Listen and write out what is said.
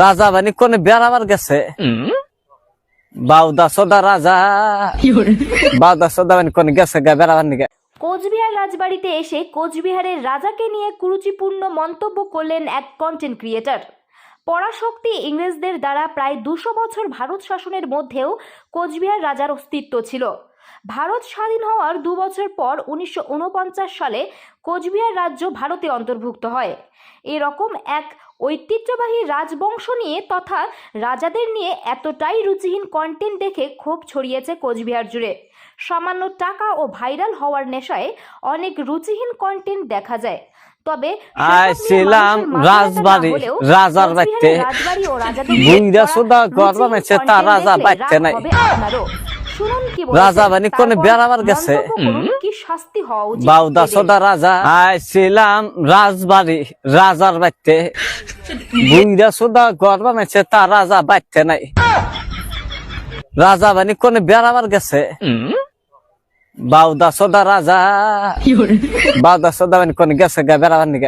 রাজা বানি কোনে বেড়াবার গেছে? বাউদা সদা রাজা। বাউদা সদা বানি কোনে গেছে গা বেড়াবার নিগে? কোচবিহার রাজবাড়িতে এসে কোচবিহারের রাজাকে নিয়ে কুরুচিপূর্ণ মন্তব্য করলেন এক কন্টেন্ট ক্রিয়েটর পরাশক্তি ইংরেজদের দ্বারা প্রায় দুশো বছর ভারত শাসনের মধ্যেও কোচবিহার রাজার অস্তিত্ব ছিল। ভারত স্বাধীন হওয়ার দু বছর পর উনিশশো উনপঞ্চাশ সালে কোচবিহার রাজ্য ভারতে অন্তর্ভুক্ত হয়। এরকম এক ঐতিহ্যবাহী রাজবংশ নিয়ে তথা রাজাদের নিয়ে এতটাই রুচিহীন কন্টেন্ট দেখে ক্ষোভ ছড়িয়েছে কোচবিহার জুড়ে। সামান্য টাকা ও ভাইরাল হওয়ার নেশায় অনেক রুচিহীন কন্টেন্ট দেখা যায়। তবে আইছিলাম রাজবাড়ি, রাজার সুদা রাজা নাই। শুনুন কি রাজা বানি কোনে বেড়াবার গেছে। কি শাস্তি হওয়া উচিত বাউদা এদের। সদা রাজা। আইছিলাম রাজবাড়ি রাজার বাড়িতে। বুইড়া সুদা ঘর বানাইছে তা রাজা বাড়িতে নাই। রাজা বানি কোনে বেড়াবার গেছে? বাউদা সদা রাজা। বাউদা সদা বানি কোনে গেছে গা বেড়াবার নিগে?